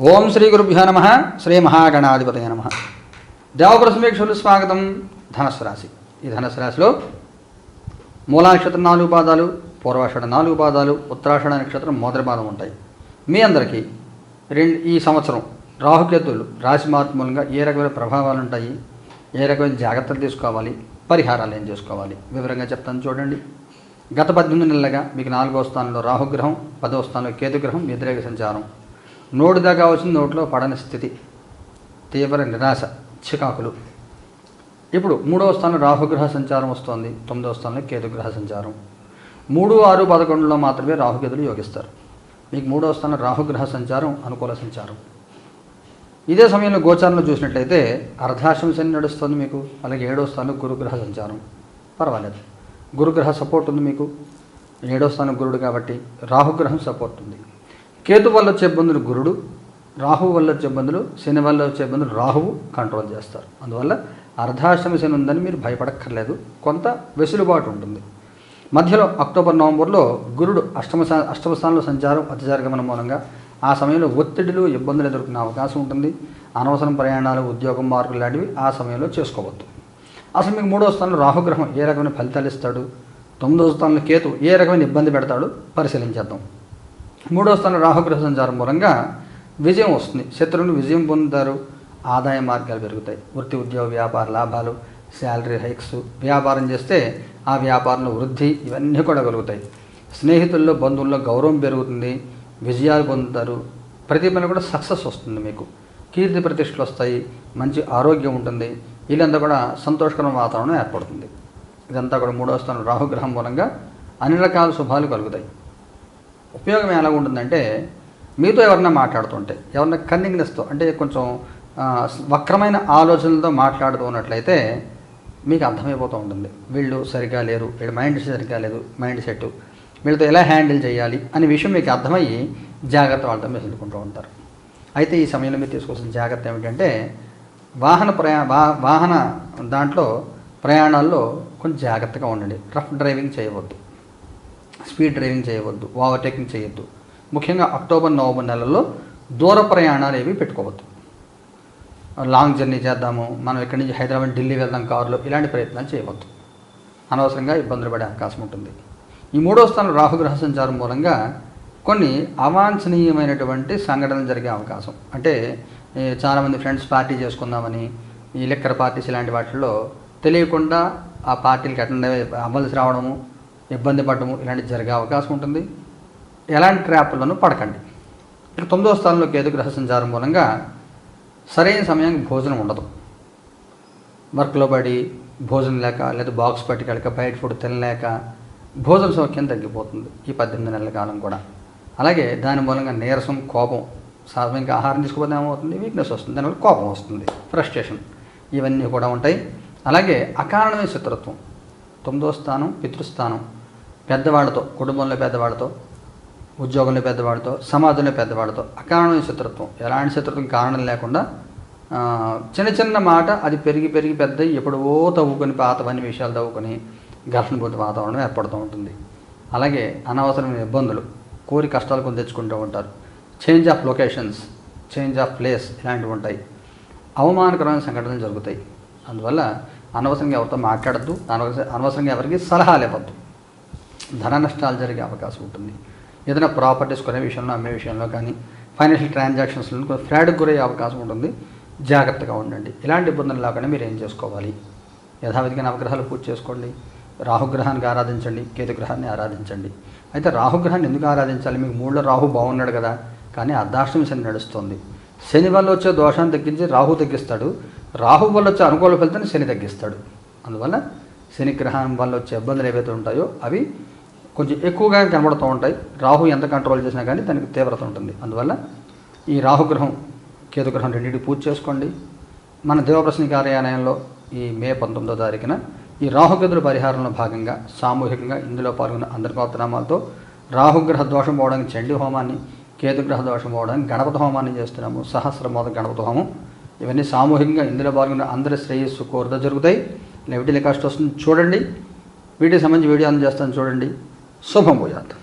ఓం శ్రీ గురుభ్యో నమ శ్రీ మహాగణాధిపతయ నమ. దేవప్రసమేక్షులు స్వాగతం ధనస్సు రాశి. ఈ ధనస్సు రాశిలో మూలా నక్షత్రం నాలుగు పాదాలు పూర్వాషాఢ నాలుగు పాదాలు ఉత్తరాషాఢ నక్షత్రం మొదటి పాదం ఉంటాయి. మీ అందరికీ రెండు ఈ సంవత్సరం రాహుకేతులు రాశి మార్పు మూలంగా ఏ రకమైన ప్రభావాలు ఉంటాయి? ఏ రకమైన జాగ్రత్తలు తీసుకోవాలి? పరిహారాలు ఏం చేసుకోవాలి? వివరంగా చెప్తాను చూడండి. గత పద్దెనిమిది నెలలుగా మీకు నాలుగో స్థానంలో రాహుగ్రహం పదవ స్థానంలో కేతుగ్రహం వ్యతిరేక సంచారం. నోటి దాకా వచ్చిన నోట్లో పడని స్థితి తీవ్ర నిరాశ చికాకులు. ఇప్పుడు మూడవ స్థానంలో రాహుగ్రహ సంచారం వస్తోంది తొమ్మిదవ స్థానంలో కేతుగ్రహ సంచారం. మూడు ఆరు పదకొండులో మాత్రమే రాహుకేతులు యోగిస్తారు. మీకు మూడవ స్థానం రాహుగ్రహ సంచారం అనుకూల సంచారం. ఇదే సమయంలో గోచారంలో చూసినట్లయితే అర్ధాశ్రమ శని నడుస్తుంది మీకు అలాగే ఏడవ స్థానం గురుగ్రహ సంచారం. పర్వాలేదు. గురుగ్రహ సపోర్ట్ ఉంది మీకు. ఏడవ స్థానం గురుడు కాబట్టి రాహుగ్రహం సపోర్ట్ ఉంది. కేతు వల్ల వచ్చే ఇబ్బందులు గురుడు రాహు వల్ల వచ్చే ఇబ్బందులు శని వల్ల వచ్చే ఇబ్బందులు రాహువు కంట్రోల్ చేస్తారు. అందువల్ల అర్ధాశ్రమ శని ఉందని మీరు భయపడక్కర్లేదు. కొంత వెసులుబాటు ఉంటుంది. మధ్యలో అక్టోబర్ నవంబర్లో గురుడు అష్టమ స్థా- అష్టమ స్థానంలో సంచారం అతిచారగమనం మూలంగా ఆ సమయంలో ఒత్తిడులు ఇబ్బందులు ఎదుర్కొనే అవకాశం ఉంటుంది. అనవసరం ప్రయాణాలు ఉద్యోగం మార్పులు లాంటివి ఆ సమయంలో చేసుకోవద్దు. అసలు మీకు మూడో స్థానంలో రాహుగ్రహం ఏ రకమైన ఫలితాలు ఇస్తాడు? తొమ్మిదో స్థానంలో కేతు ఏ రకమైన ఇబ్బంది పెడతాడు? పరిశీలించేద్దాం. మూడో స్థానం రాహుగ్రహ సంచారం మూలంగా విజయం వస్తుంది. శత్రువులు విజయం పొందుతారు. ఆదాయ మార్గాలు పెరుగుతాయి. వృత్తి ఉద్యోగ వ్యాపార లాభాలు శాలరీ హైక్స్ వ్యాపారం చేస్తే ఆ వ్యాపారంలో వృద్ధి ఇవన్నీ కూడా కలుగుతాయి. స్నేహితుల్లో బంధువుల్లో గౌరవం పెరుగుతుంది. విజయాలు పొందుతారు. ప్రతి పని కూడా సక్సెస్ వస్తుంది మీకు. కీర్తి ప్రతిష్టలు వస్తాయి. మంచి ఆరోగ్యం ఉంటుంది. వీళ్ళంతా కూడా సంతోషకరమైన వాతావరణం ఏర్పడుతుంది. ఇదంతా కూడా మూడో స్థానం రాహుగ్రహం మూలంగా అన్ని రకాల శుభాలు కలుగుతాయి. ఉపయోగం ఎలా ఉంటుందంటే మీతో ఎవరన్నా మాట్లాడుతుంటే ఎవరన్నా కన్నింగ్నెస్తో అంటే కొంచెం వక్రమైన ఆలోచనలతో మాట్లాడుతూ ఉన్నట్లయితే మీకు అర్థమైపోతూ ఉంటుంది. వీళ్ళు సరిగా లేరు వీళ్ళ మైండ్ సరిగా లేదు మైండ్ సెట్. వీళ్ళతో ఎలా హ్యాండిల్ చేయాలి అనే విషయం మీకు అర్థమయ్యి జాగ్రత్త వాళ్ళతో మెసులుకుంటూ ఉంటారు. అయితే ఈ సమయంలో మీరు తీసుకోవాల్సిన జాగ్రత్త ఏమిటంటే వాహన ప్రయా వా- వాహన దాంట్లో ప్రయాణాల్లో కొంచెం జాగ్రత్తగా ఉండండి. రఫ్ డ్రైవింగ్ చేయవద్దు. స్పీడ్ డ్రైవింగ్ చేయవద్దు ఓవర్టేకింగ్ చేయొద్దు. ముఖ్యంగా అక్టోబర్ నవంబర్ నెలలో దూర ప్రయాణాలు ఏవి పెట్టుకోవద్దు. లాంగ్ జర్నీ చేద్దాము మనం ఇక్కడి నుంచి హైదరాబాద్ ఢిల్లీ వెళ్దాం కారులో ఇలాంటి ప్రయత్నాలు చేయవద్దు. అనవసరంగా ఇబ్బందులు పడే అవకాశం ఉంటుంది. ఈ మూడో స్థానం రాహుగ్రహ సంచారం మూలంగా కొన్ని అవాంఛనీయమైనటువంటి సంఘటనలు జరిగే అవకాశం. అంటే చాలామంది ఫ్రెండ్స్ పార్టీ చేసుకుందామని ఈ లిక్కర్ పార్టీస్ ఇలాంటి వాటిల్లో తెలియకుండా ఆ పార్టీలకు అటెండ్ అవ్వాల్సి రావడము ఇబ్బంది పడడము ఇలాంటివి జరిగే అవకాశం ఉంటుంది. ఎలాంటి ట్రాప్లను పడకండి. ఇక తొమ్మిదో స్థానంలో కేతు గ్రహ సంచారం మూలంగా సరైన సమయానికి భోజనం ఉండదు. వర్క్లో పడి భోజనం లేక లేదా బాక్స్ పట్టుకెళ్ళక బయట ఫుడ్ తినలేక భోజన సౌఖ్యం తగ్గిపోతుంది ఈ పద్దెనిమిది నెలల కాలం కూడా. అలాగే దాని మూలంగా నీరసం కోపం సాధారణంగా ఆహారం తీసుకోకపోతే ఏమవుతుంది? వీక్నెస్ వస్తుంది. దానివల్ల కోపం వస్తుంది. ఫ్రస్ట్రేషన్ ఇవన్నీ కూడా ఉంటాయి. అలాగే అకారణమైన శత్రుత్వం తొమ్మిదో స్థానం పితృస్థానం. పెద్దవాళ్ళతో కుటుంబంలో పెద్దవాళ్ళతో ఉద్యోగంలో పెద్దవాడితో సమాజంలో పెద్దవాడితో అకారణమైన శత్రుత్వం. ఎలాంటి శత్రుత్వం కారణం లేకుండా చిన్న చిన్న మాట అది పెరిగి పెరిగి పెద్ద ఎప్పుడో తవ్వుకొని పాతవన్నీ విషయాలు తవ్వుకొని ఘర్షణపూరిత వాతావరణం ఏర్పడుతూ ఉంటుంది. అలాగే అనవసరమైన ఇబ్బందులు కోరి కష్టాలు కొని తెచ్చుకుంటూ ఉంటారు. Change of locations change of place ఇలాంటివి ఉంటాయి. అవమానకరమైన సంఘటనలు జరుగుతాయి. అందువల్ల అనవసరంగా ఎవరితో మాట్లాడద్దు అనవసరంగా ఎవరికి సలహాలు ఇవ్వద్దు. ధన నష్టాలు జరిగే అవకాశం ఉంటుంది. ఏదైనా ప్రాపర్టీస్ కొనే విషయంలో అమ్మే విషయంలో కానీ ఫైనాన్షియల్ ట్రాన్సాక్షన్స్లో ఫ్రాడ్కి గురయ్యే అవకాశం ఉంటుంది. జాగ్రత్తగా ఉండండి. ఇలాంటి ఇబ్బందులు లేకుండా మీరు ఏం చేసుకోవాలి? యథావిధిగా నవగ్రహాలు పూజ చేసుకోండి. రాహుగ్రహానికి ఆరాధించండి. కేతుగ్రహాన్ని ఆరాధించండి. అయితే రాహుగ్రహాన్ని ఎందుకు ఆరాధించాలి? మీకు మూడులో రాహు బాగున్నాడు కదా కానీ అర్ధాష్టమి శని నడుస్తుంది. శని వల్ల వచ్చే దోషాన్ని తగ్గించి రాహు తగ్గిస్తాడు. రాహు వల్ల వచ్చే అనుకూల ఫలితాన్ని శని తగ్గిస్తాడు. అందువల్ల శని గ్రహం వల్ల వచ్చే ఇబ్బందులు ఏవైతే ఉంటాయో అవి కొంచెం ఎక్కువగా కనబడుతూ ఉంటాయి. రాహు ఎంత కంట్రోల్ చేసినా కానీ దానికి తీవ్రత ఉంటుంది. అందువల్ల ఈ రాహుగ్రహం కేతుగ్రహం రెండింటి పూజ చేసుకోండి. మన దేవప్రశ్ని కార్యాలయంలో ఈ మే పంతొమ్మిదో తారీఖున ఈ రాహుకేతుల పరిహారంలో భాగంగా సామూహికంగా ఇందులో పాల్గొన్న అందరి గోత్రనామాలతో రాహుగ్రహ దోషం పోవడానికి చండీ హోమాన్ని కేతుగ్రహ దోషం పోవడానికి గణపతి హోమాన్ని చేస్తున్నాము. సహస్రమోద గణపతి హోమం. ఇవన్నీ సామూహికంగా ఇందులో పాల్గొన్న అందరి శ్రేయస్సు కోరుతూ జరుగుతాయి. లెవిటీ కాస్ట్ వస్తుంది చూడండి. వీటికి సంబంధించి వీడియో అందజేస్తాను చూడండి. శుభం పోయాత్